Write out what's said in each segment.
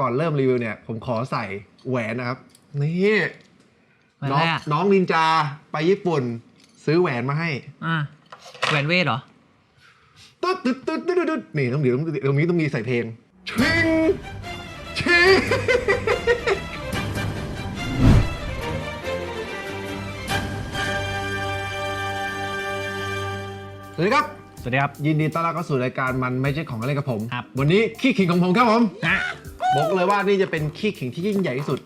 ก่อนเริ่มรีวิวเนี่ย ผมขอใส่แหวนนะครับ นี่แหวนน้อะองไรอะน้องนินจาไปญี่ปุ่น ซื้อแหวนมาให้ อ่าแหวนเวทเหรอตึ๊ดตึ๊ดตึ๊ดตึ๊ดตึ๊ดนี่ต้องเดี๋ยวต้องตรงนี้ต้องมีใส่เพลงชิงชิงสวัสดีครับ สวัสดีครับ ยินดีต้อนรับเข้าสู่รายการมันไม่ใช่ของเล่นกับผม ครับ วันนี้ขี้ขิงของผมครับผม นะ บอกเลยว่านี่จะเป็นขี้ขิงที่ยิ่งใหญ่ที่สุด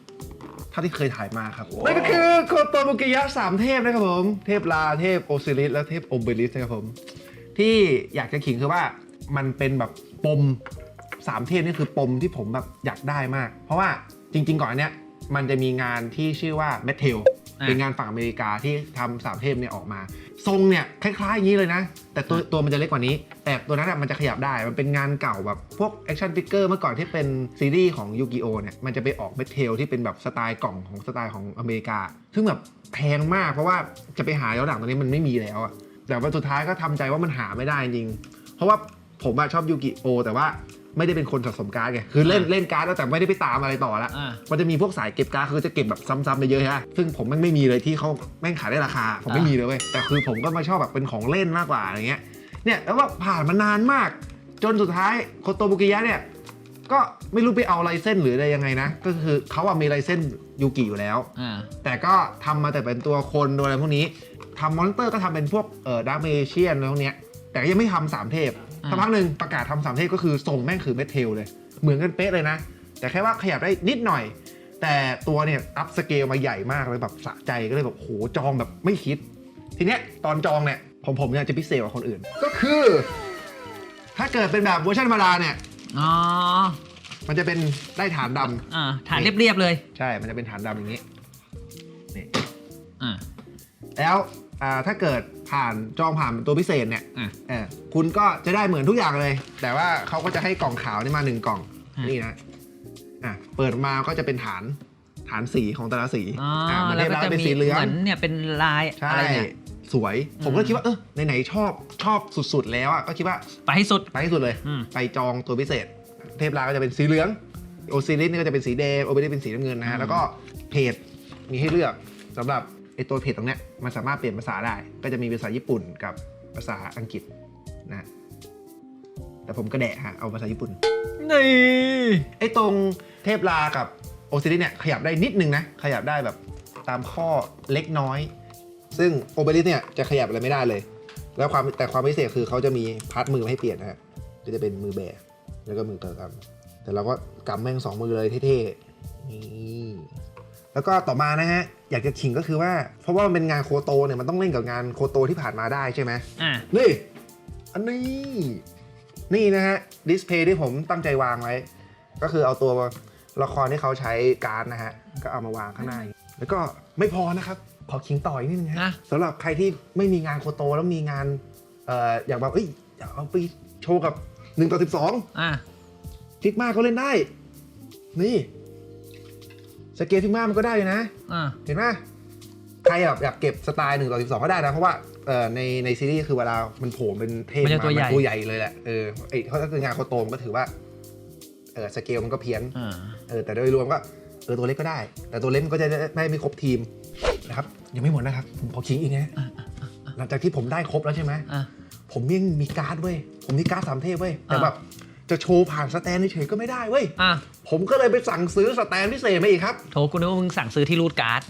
เท่าที่เคยถ่ายมาครับนั่นก็คือโคโตบุกิยะสามเทพนะครับผมเทพลาเทพโอซิริสและเทพโอเบริสนะครับผม ที่อยากจะขิงคือว่ามันเป็นแบบปมสามเทพนี่คือปมที่ผมแบบอยากได้มาก เพราะว่าจริง ๆ ก่อนอันเนี้ยมันจะมีงานที่ชื่อว่าแมทเทล เป็นงานฝั่งอเมริกาที่ทำสามเทพเนี่ยออกมา ทรงเนี่ยคล้ายๆอย่างนี้เลยนะ แต่ตัวตัวมันจะเล็กกว่านี้ แต่ตัวนั้นอะมันจะขยับได้ มันเป็นงานเก่าแบบพวกแอคชั่นฟิกเกอร์เมื่อก่อนที่เป็นซีรีส์ของยูกิโอเนี่ยมันจะไปออกเมทเทลที่เป็นแบบสไตล์กล่องของสไตล์ของอเมริกา ซึ่งแบบแพงมากเพราะว่าจะไปหาย้อนหลังตอนนี้มันไม่มีแล้วอะแต่ว่าสุดท้ายก็ทำใจว่ามันหาไม่ได้จริง เพราะว่าผมอะชอบยูกิโอ แต่ว่า ไม่ได้เป็นคนสะสมการ์ดไงคือเล่นเล่นการ์ดแล้วแต่ไม่ได้ไปตามอะไรต่อละอ่ามันจะมีพวกสายเก็บการ์ดคือจะเก็บแบบซ้ำๆไปเยอะฮะซึ่งผมแม่งไม่มีเลยที่เขาแม่งขายได้ราคา ผมไม่อ่ามี มีเลยเว้ยแต่คือผมก็มาชอบแบบเป็นของเล่นมากกว่าอะไรเงี้ยเนี่ยแล้วว่าผ่านมานานมาก จนสุดท้ายโคโตบุกิยะเนี่ย ก็ไม่รู้ไปเอาลายเส้นหรืออะไรยังไงนะ ก็คือเขาอะมีลายเส้นยูกิอยู่แล้ว อ่า แต่ก็ทำมาแต่เป็นตัวคนโดยอะไรพวกนี้ทำมอนสเตอร์ก็ทำเป็นพวกเอ่อดาร์เมเชียนอะไรพวกเนี้ยแต่ก็ยังไม่ทำสามเทพอืม สักพักหนึ่งประกาศทำสามเทพก็คือส่งแม่งคือเมทเทลเลย เหมือนกันเป๊ะเลยนะ แต่แค่ว่าขยับได้นิดหน่อย แต่ตัวเนี่ยอัพสเกลมาใหญ่มากเลยแบบสะใจก็เลยแบบโหจองแบบไม่คิด ทีเนี้ยตอนจองเนี่ยผมผมเนี่ยจะพิเศษกว่าคนอื่น ก็คือ ถ้าเกิดเป็นแบบเวอร์ชันธรรมดาเนี่ยอ๋อมันจะเป็นได้ฐานดำอ่าฐานเรียบๆเลย ใช่มันจะเป็นฐานดำอย่างนี้นี่อ่าแล้ว อ่าถ้าเกิดผ่านจองผ่านตัวพิเศษเนี่ยอะ เออคุณก็จะได้เหมือนทุกอย่างเลย แต่ว่าเขาก็จะให้กล่องขาวนี่มาหนึ่งกล่องอะนี่นะอะเปิดมาก็จะเป็นฐานฐานสีของแต่ละสีอ๋ออะเหมือนแล้วเทพก็ลาจะเป็นมีสีเหลือง เหมือนเนี่ยเป็นลายใช่ อะไรเนี่ย สวย ผมก็คิดว่าเออไหนๆชอบชอบสุดๆ แล้วอะก็คิดว่าไปให้สุด ไปให้สุดเลย อืม ไปจองตัวพิเศษ เทพลาก็จะเป็นสีเหลืองโอซิลิสนี่ก็จะเป็นสีแดงโอเบริสเป็นสีน้ำเงินนะฮะแล้วก็เพจมีให้เลือกสำหรับ ไอตัวเพจตรงเนี้ยมันสามารถเปลี่ยนภาษาได้ ก็จะมีภาษาญี่ปุ่นกับภาษาอังกฤษนะแต่ผมก็แดะฮะเอาภาษาญี่ปุ่นนี่ไอตรงเทพลากับโอซิลิเนี่ยขยับได้นิดนึงนะขยับได้แบบตามข้อเล็กน้อย ซึ่งโอเบริสเนี่ยจะขยับอะไรไม่ได้เลย แล้วความแต่ความพิเศษคือเขาจะมีพาร์ทมือมาให้เปลี่ยนนะฮะก็จะเป็นมือแบกแล้วก็มือเปิดกำแต่เราก็กำแม่งสองมือเลยเท่ๆนี่ แล้วก็ต่อมานะฮะอยากจะขิงก็คือว่า เพราะว่ามันเป็นงานโคโตเนี่ยมันต้องเล่นกับงานโคโตที่ผ่านมาได้ใช่ไหมอ่านี่ อันนี้ นี่นะฮะดิสเพย์ที่ผมตั้งใจวางไว้ ก็คือเอาตัวละครที่เขาใช้การ์ดนะฮะ ก็เอามาวางข้างในแล้วก็ไม่พอนะครับ ขอคิงต่ออีกนิดนึงฮะอะสำหรับใครที่ไม่มีงานโคโตแล้วมีงานเอ่ออยากแบบเอ้ยอยากเอาไปโชว์กับ1ต่อ12 อ่าฟิกมาก็เล่นได้ นี่ สเกลฟิกมามันก็ได้อยู่นะ อ่า เห็นไหมใครแบบอยากเก็บสไตล์หนึ่งต่อสิบสองก็ได้นะ เพราะว่าเอ่อในในซีรีส์คือเวลามันโผล่เป็นเทพมันจะมาตัวใหญ่มันตัวใหญ่เลยแหละเออไอ้เขาถ้าคืองานโคโตมก็ถือว่าเออสเกลมันก็เพี้ยน อ่า เออแต่โดยรวมก็เออตัวเล็กก็ได้ แต่ตัวเล็กมันก็จะได้ไม่ครบทีมนะครับยังไม่หมดนะครับ ผมขอคิงอีกนะหลังจากที่ผมได้ครบแล้วใช่ไหมอ่าผมยังมีการ์ดเว้ยผมมีการ์ดสามเทพเว้ยแต่แบบ จะโชว์ผ่านสแตนเฉยๆก็ไม่ได้เว้ยอ่าผมก็เลยไปสั่งซื้อสแตนพิเศษมาอีกครับ โถกูนึกว่ามึงสั่งซื้อที่รูดการ์ด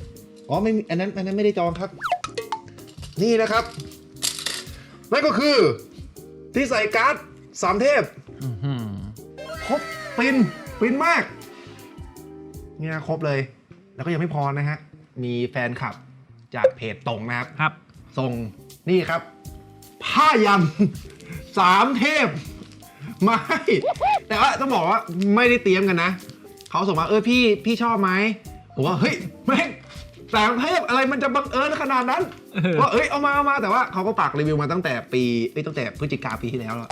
อ๋อไม่มีอันนั้นอันนั้นไม่ได้จองครับ นี่นะครับนั่นก็คือที่ใส่การ์ดสามเทพอื้อหือครบปินปินมาก เนี่ยครบเลย แล้วก็ยังไม่พอนะฮะ มีแฟนคลับจากเพจตรงนะครับ ครับ ส่งนี่ครับ ผ้ายันสามเทพ มาให้แต่ว่าต้องบอกว่าไม่ได้เตรียมกันนะ เขาส่งมาเออพี่พี่ชอบไหมผมว่าเฮ้ยแม่งสามเทพอะไรมันจะบังเอิญขนาดนั้นเออว่าเอ้ยเอามาเอามาแต่ว่าเขาก็ฝากรีวิวมาตั้งแต่ปีเอ้ยตั้งแต่พฤศจิกาปีที่แล้วแล้ว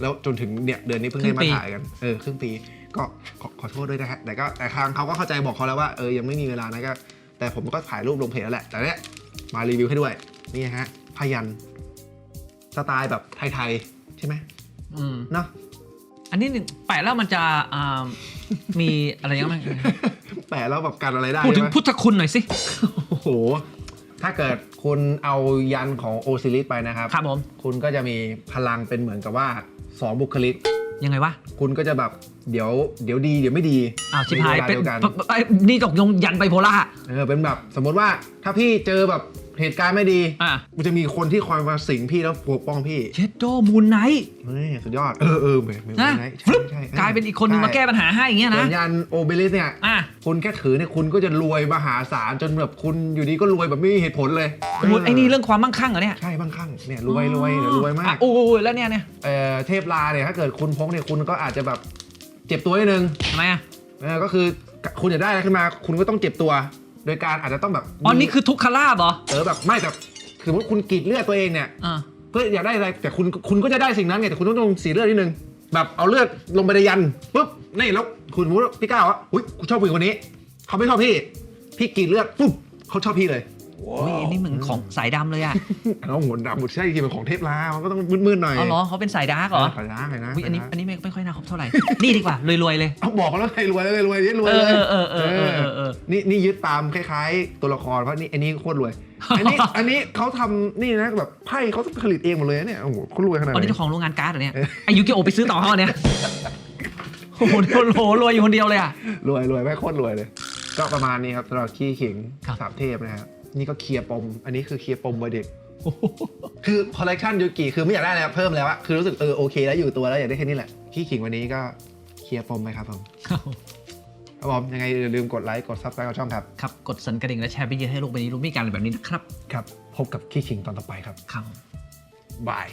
แล้วจนถึงเนี่ยเดือนนี้เพิ่งได้มาถ่ายกันเออครึ่งปีก็ขอขอโทษด้วยนะฮะแต่ก็แต่ทางเขาก็เข้าใจบอกเขาแล้วว่าเออยังไม่มีเวลานะก็แต่ผมก็ถ่ายรูปลงเพจแล้วแหละ แต่เนี้ยมารีวิวให้ด้วยนี่ฮะพยันสไตล์แบบไทยๆใช่ไหมอืมเนาะ อันนี้หนึ่งแปะแล้วมันจะอ่ามีอะไรยังไงแปะแล้วแบบกันอะไรได้พูดถึงใช่ไหมพุทธคุณหน่อยสิ โอ้โห ถ้าเกิดคุณเอายันของโอซิลิสไปนะครับ ครับผม คุณก็จะมีพลังเป็นเหมือนกับว่าสองบุคลิก ยังไงวะคุณก็จะแบบเดี๋ยวเดี๋ยวดีเดี๋ยวไม่ดีอ้าวชิบหายใวลเป็นดีวกัน ไอ้นี่ตกยงยันไบโพล่า เออเป็นแบบสมมติว่าถ้าพี่เจอแบบ เหตุการณ์ไม่ดีอะ มันจะมีคนที่คอยมาสิงพี่แล้วปกป้องพี่เชดโดมูนไนท์เฮ้ยสุดยอด เออเออเหมือนเหมือนนะใช่ฟลุ๊ปใช่ใช่กลายเป็นอีกคนนึงมาแก้ปัญหาให้อย่างเงี้ยเหมืนะอนยันโอเบลิสเนี่ย อะ คุณแค่ถือเนี่ยคุณก็จะรวยมหาศาลจนแบบคุณอยู่ดีก็รวยแบบไม่มีเหตุผลเลยโอ้โหไอ้นี่เรื่องความมั่งคั่งเหรอเนี่ยใช่บ้างข้างเนี่ยรวยรวยเนี่ยรวยมากอะโอ้โหแล้วเนี่ยเนี่ยเอ่อเทพลาเนี่ยถ้าเกิดคุณพกเนี่ยคุณก็อาจจะแบบเจ็บตัวนิดนึงทำไมอะ เออก็คือคุณอยากได้อะไรขึ้นมา คุณก็ต้องเจ็บตัว โดยการอาจจะต้องแบบอ๋อนี่คือทุกขลาบเหรอเออแบบไม่แต่สมมติคุณกรีดเลือดตัวเองเนี่ยอ่าเพื่ออยากได้อะไรแต่คุณคุณก็จะได้สิ่งนั้นไงแต่คุณต้องลงสีเลือดนิดนึงแบบเอาเลือดลงไปในยันปุ๊บนี่แล้วคุณสมมติว่าพี่ก้าวว่าอุ้ยกูชอบผู้หญิงคนนี้ เขาไม่ชอบพี่ พี่กรีดเลือดปุ๊บเขาชอบพี่เลย โอ้ยอันนี้เหมือนของสายดำเลยอะเอาหัวดำหมดใช่จริงๆเป็นของเทพลามันก็ต้องมืดๆหน่อยอ๋อเหรอเขาเป็นสายดาร์กเหรอขายนะขายนะอุ้ยอันนี้ขายะอันนี้ไม่ไม่ค่อยน่าครบเท่าไหร่ นี่ดีกว่ารวยๆเลยเอาบอกเขาแล้วใครรวยแล้วใครรวยนี่รวยเอเลอยเออเออเออเออเออเออนี่นี่ยึดตามคล้ายๆ ตัวละครเพราะนี่อันนี้โคตรรวยอันนี้อันนี้เขาทำนี่นะแบบไพ่เขาผลิตเองหมดเลยนะเนี่ยโอ้โหเขารวยขนาดอ๋อไหนี่นเจ้าของโรงงานการ์ดเหรอเนี่ยเออไอายุกิโอไปซื้อต่อเขาเนี่ยโอ้โหโหรวยอยู่คนเดียวเลยอะรวยรวยไม่โคตรรวยเลย ก็ประมาณนี้ครับสำหรับขี้ขิงครับสามเทพนะครับ นี่ก็เคลียร์ปม อันนี้คือเคลียร์ปมวัยเด็ก คือคอลเลกชันยูกิคือไม่อยากได้อะไรเพิ่มแล้วอะคือรู้สึกเออโอเคแล้วอยู่ตัวแล้วอยากได้แค่นี้แหละขี้ขิงวันนี้ก็เคลียร์ปมไปครับผมครับผมยังไงอย่าลืมกดไลค์กดซับสไครต์กับช่องครับ ครับ กดสั่นกระดิ่งและแชร์ไปเยอะให้โลกใบนี้รู้มีการแบบนี้นะครับ ครับ พบกับขี้ขิงตอนต่อไปครับ ครับบาย